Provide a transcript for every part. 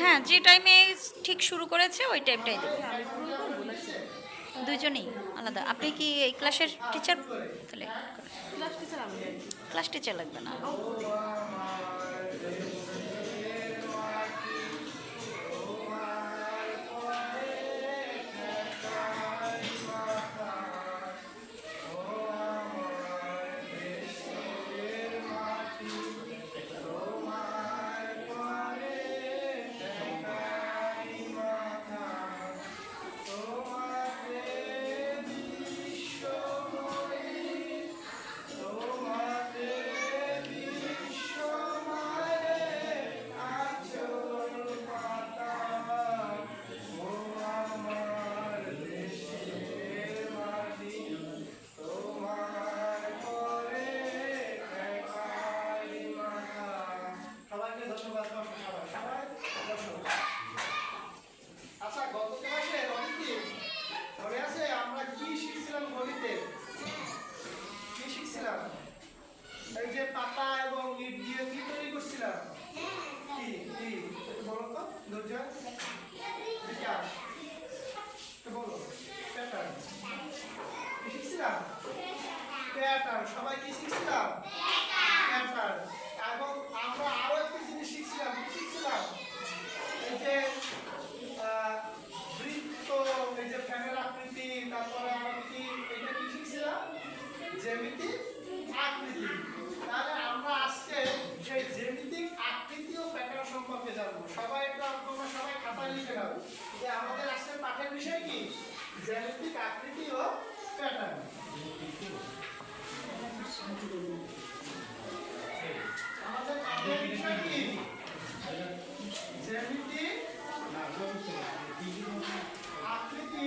হ্যাঁ যে টাইমে ঠিক শুরু করেছে, ওই টাইমটাই দেবো। দুজনেই আলাদা। আপনি কি এই ক্লাসের টিচার তাহলে ক্লাস টিচার লাগবে না। জ্যামিতিক আকৃতি। তাহলে আমরা আজকে সেই জ্যামিতিক আকৃতি ও প্যাটার্ন সম্পর্কে জানব। সবাই এটা তোমরা সবাই খাতায় লিখে নাও। যে আমাদের আজকের পাঠের বিষয় কি? জ্যামিতিক আকৃতি ও প্যাটার্ন। আমাদের পাঠের বিষয় কি? জ্যামিতিক আকৃতি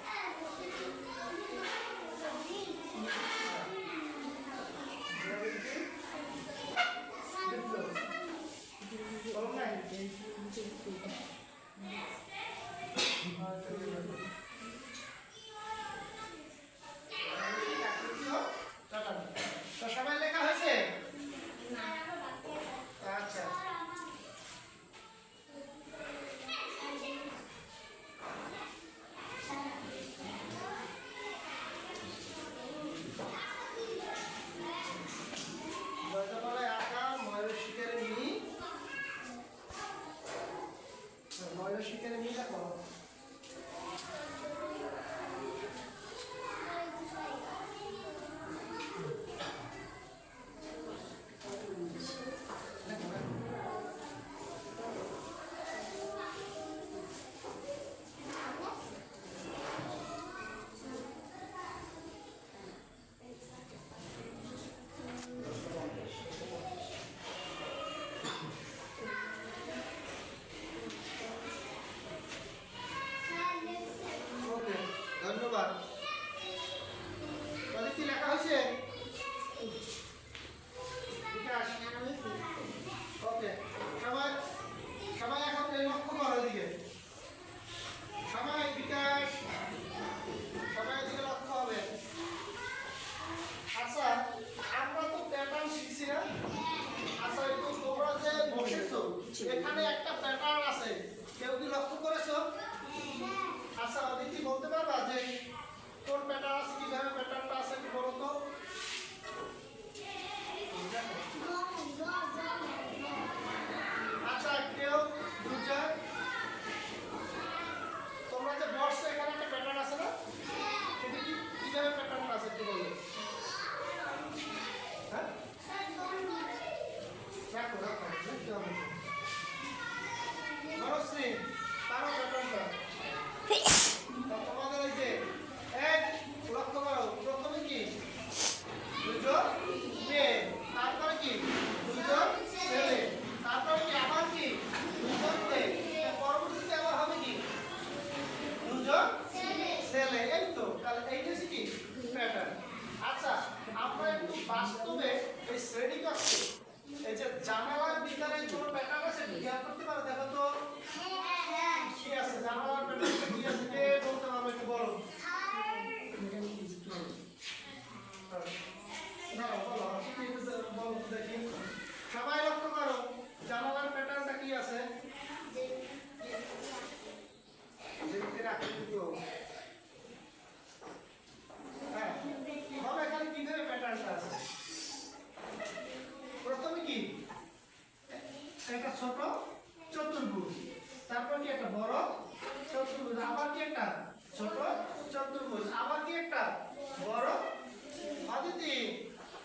Michigan, and you বাস্তবে এই শ্রেণি কক্ষে এই যে জানালার ভিতরে কোনো প্যাটার্ন আছে? খেয়াল করতে পারো? দেখো তো। কি আছে? জানালার প্যাটার্নটা কি আছে? কে বলতে পারবে একটু বলো দাঁড়াও, বলো, কি আছে বলো দেখি। সবাই লক্ষ্য করো জানালার প্যাটার্নটা কি আছে যেটির আকৃতি তো। হ্যাঁ বলো এখানে কীভাবে প্যাটার্নটা আছে প্রথমে কি একটা ছোট চতুর্ভুজ। তারপর কি একটা বড় চতুর্ভুজ, আবার কি একটা ছোট চতুর্ভুজ, আবার কি একটা বড় অদিতি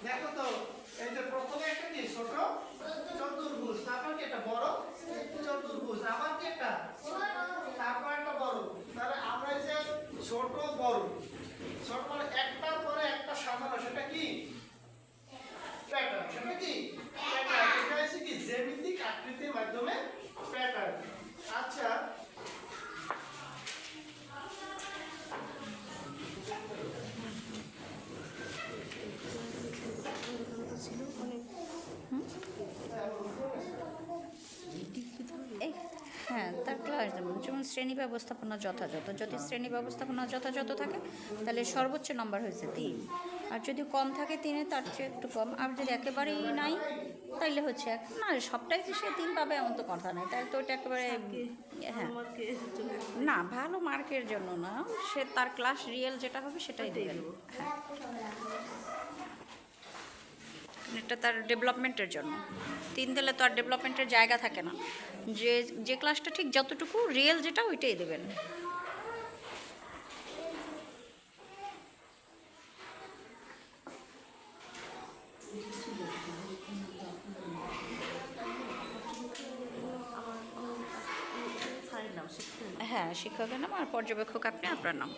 দেখো তো, এই যে প্রথমে একটা কি, ছোট চতুর্ভুজ, তারপর কি একটা বড় চতুর্ভুজ, আবার কি একটা তারপর একটা বড়। তাহলে আমরা যে ছোট বড়, ছোট মানে একটার পরে একটা সাজানো, সেটা কি? প্যাটার্ন সেটা কি? প্যাটার্ন এটা হচ্ছে কি? জ্যামিতিক আকৃতির মাধ্যমে প্যাটার্ন আচ্ছা। হ্যাঁ তার ক্লাস যেমন যেমন শ্রেণি ব্যবস্থাপনা যথাযথ। যদি শ্রেণি ব্যবস্থাপনা যথাযথ থাকে, তাহলে সর্বোচ্চ নম্বর হয়েছে তিন। আর যদি কম থাকে তিনে তার চেয়ে একটু কম। আর যদি একেবারেই নাই তাইলে হচ্ছে এক না সবটাই যে সে তিন পাবে এমন তো কথা নেই। তাহলে তো ওটা একেবারে হ্যাঁ। না ভালো মার্কের জন্য না। সে তার ক্লাস রিয়েল যেটা হবে সেটাই দেবেন হ্যাঁ। এটা তার ডেভেলপমেন্টের জন্য। তিন দিলে তো আর ডেভেলপমেন্টের জায়গা থাকে না। যে যে ক্লাসটা ঠিক যতটুকু রিয়েল যেটা ওইটাই দেবেন হ্যাঁ শিক্ষকের নাম আর পর্যবেক্ষক আপনি আপনার নাম।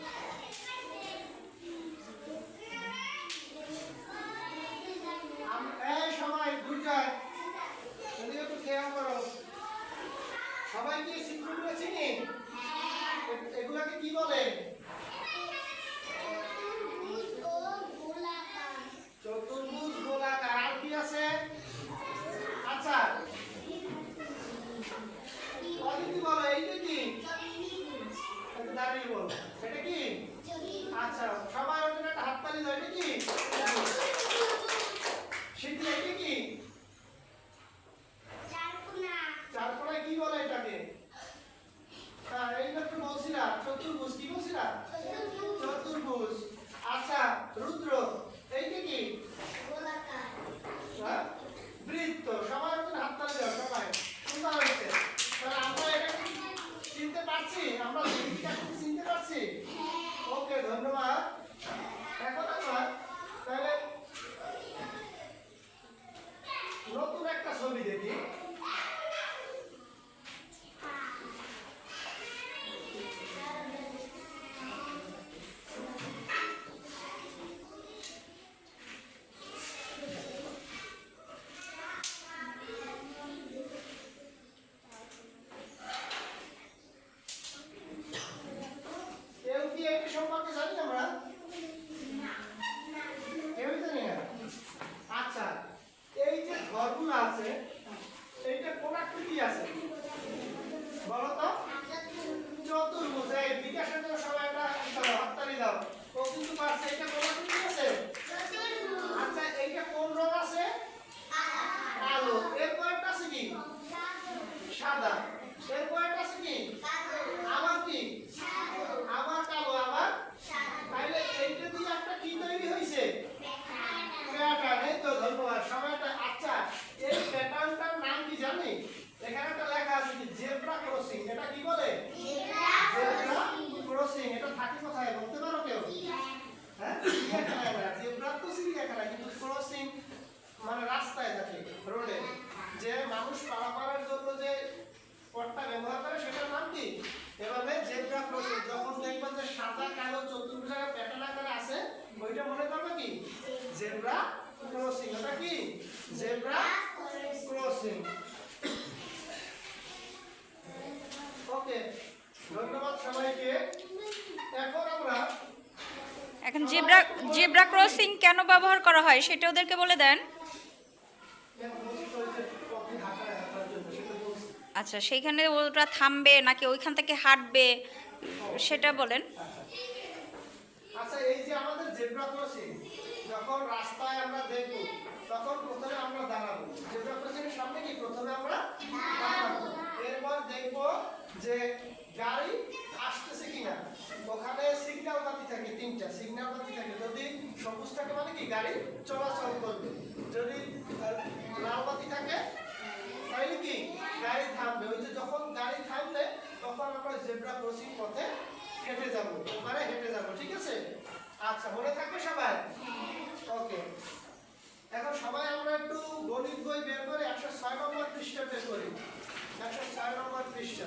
জেব্রা কিন্তু ক্রসিং মানে রাস্তায় রোডে যে মানুষ পারাপারের জন্য যে পথটা ব্যবহার করে সেটার নাম কি? এভাবে জেব্রা ক্রসিং যখন দেখবেন যে সাদা কালো চতুর্ভুজাকার প্যাটার্ন আকারে আছে ওইটা মনে করবে কি জেব্রা ক্রসিং ওটা কি zebra crossing zebra zebra crossing কেন ব্যবহার করা হয় সেটা ওদেরকে বলে দেন। আচ্ছা সেইখানে ওরা থামবে নাকি ওইখান থেকে হাঁটবে, সেটা বলেন। যে গাড়ি ওখানে সিগন্যাল বাতি থাকে, তিনটা সিগন্যাল বাতি থাকে। যদি সবুজ থাকে মানে কি? গাড়ি চলাচল করবে। যদি লাল বাতি থাকে তাহলে কি? গাড়ি থামবে। ওই যে যখন গাড়ি থামবে, তখন আমরা জেব্রা ক্রসিং পথে হেঁটে যাব। ওখানে হেঁটে যাব, ঠিক আছে? আচ্ছা মনে থাকবে সবাই? ওকে। এখন সবাই আমরা একটু গণিত বই বের করে একশো ছয় নম্বর পৃষ্ঠা বের করি। একশো ছয় নম্বর পৃষ্ঠা।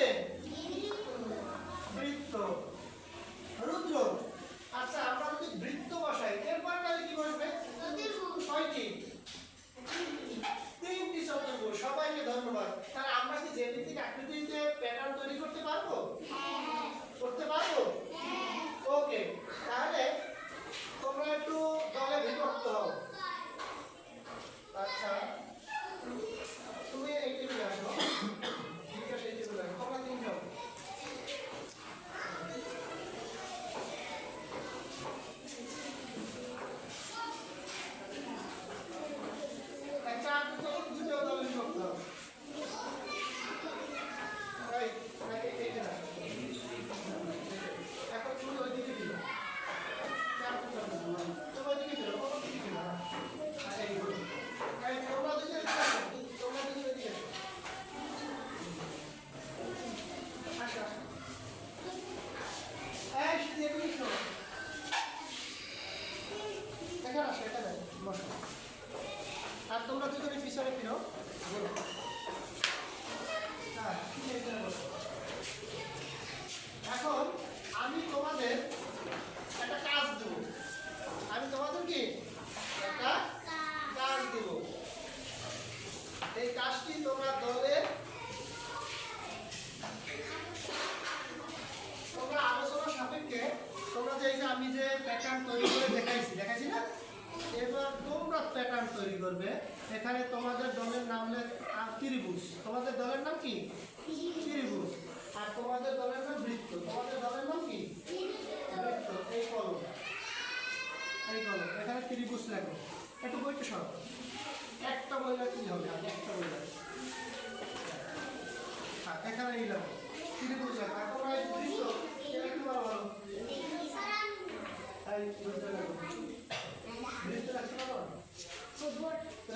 Listen. ত্রিভুজ। তোমাদের দলের নাম কি? ত্রিভুজ। আর তোমাদের দলের নাম বৃত্ত। তোমাদের দলের নাম কি? বৃত্ত। এই কলম। এই কলম। এখানে ত্রিভুজ লেখো। একটু বইটা সর একটা বই রাখলেই হবে, আর একটা বই রাখ। হ্যাঁ, এখানে এই লেখো। ত্রিভুজ লেখো। আর তোমরা বৃত্ত বৃত্ত রাখতে পারো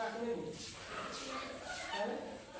রাখলে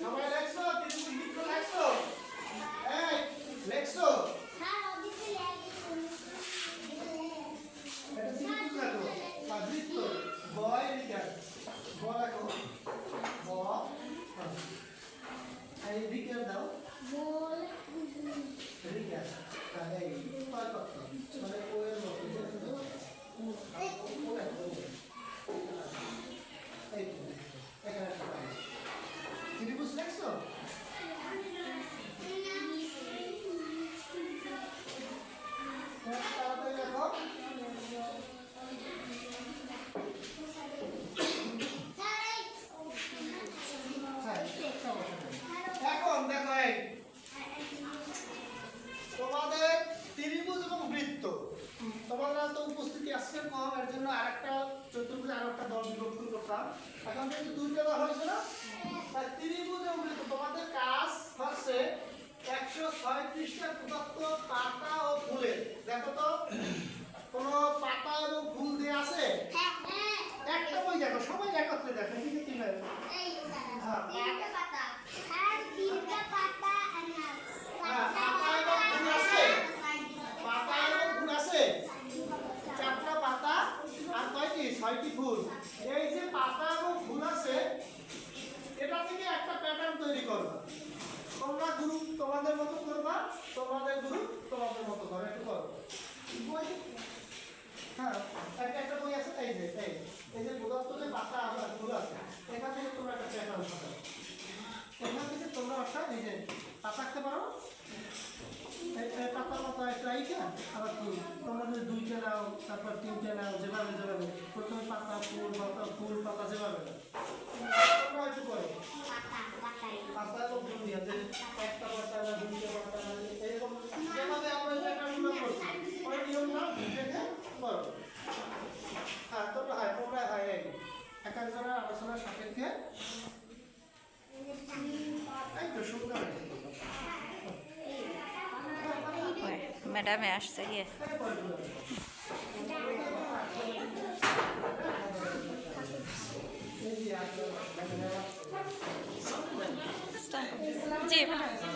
সবাই লেখছো তিন লিখছ লেখছো এই লেখছো এটা সিরিজ লেখো সাজিত বয় লিখা ব লেখো ব হ্যাঁ। এই দিকে দাও রিকা তাহলে এই কয় কত মানে ও এর মতো ও ও লেখো এই তো, এখানে একটা পাই। ত্রিভুজ লেখছো তাড়াতাড়ি লেখো হ্যাঁ এখন দেখো এই তোমাদের ত্রিভুজ এবং বৃত্ত তোমরা তো উপস্থিতি আসছে কম এর জন্য আরেকটা চতুর্ভুজ আরেকটা দল বিভক্ত করতাম এখন যেহেতু দুইটা দেওয়া হয়েছে না? তাই ত্রিভুজ এবং তোমাদের কাজ হচ্ছে একশো ছয়ত্রিশটা প্রদত্ত পাতা ও ফুলের। দেখো তো কোনো পাতা এবং ফুল দিয়ে আছে? একটা বই দেখো সবাই একত্রে দেখো তিন হ্যাঁ, পাতা তোমাদের গ্রুপ তোমাদের মতো করো একটু করো হ্যাঁ একটা বই আছে, এই যে, এই এই যে প্রদত্ত যে পাতা ফুল আছে। এখান থেকে তোমরা একটা প্যাটার্ন সাজাও এখান থেকে তোমরা একটা, এই যে, পাতা আঁকতে পারো। পাতা পাতা একটা আইকা আবার ফুল তোমরা যদি দুইটা নাও, তারপর তিনটা নাও, যেভাবে যেভাবে। প্রথমে পাতা, ফুল পাতা ফুল, পাতা যেভাবে নাও। তোমরা একটু করো পাতা এবং ফুল দিয়ে যে একটা পাতা না দুইটা পাতা না এরকম যেভাবে আমরা এই প্যাটার্নগুলো করছি ওই নিয়মটা দেখে করো হ্যাঁ তোমরা হ্যাঁ তোমরা হ্যাঁ এই এক একজনের আলোচনার সাপেক্ষে এই তো সুন্দর হয়েছে তোমরা। ম্যাডামে আসছে গিয়ে। জি ম্যাডাম।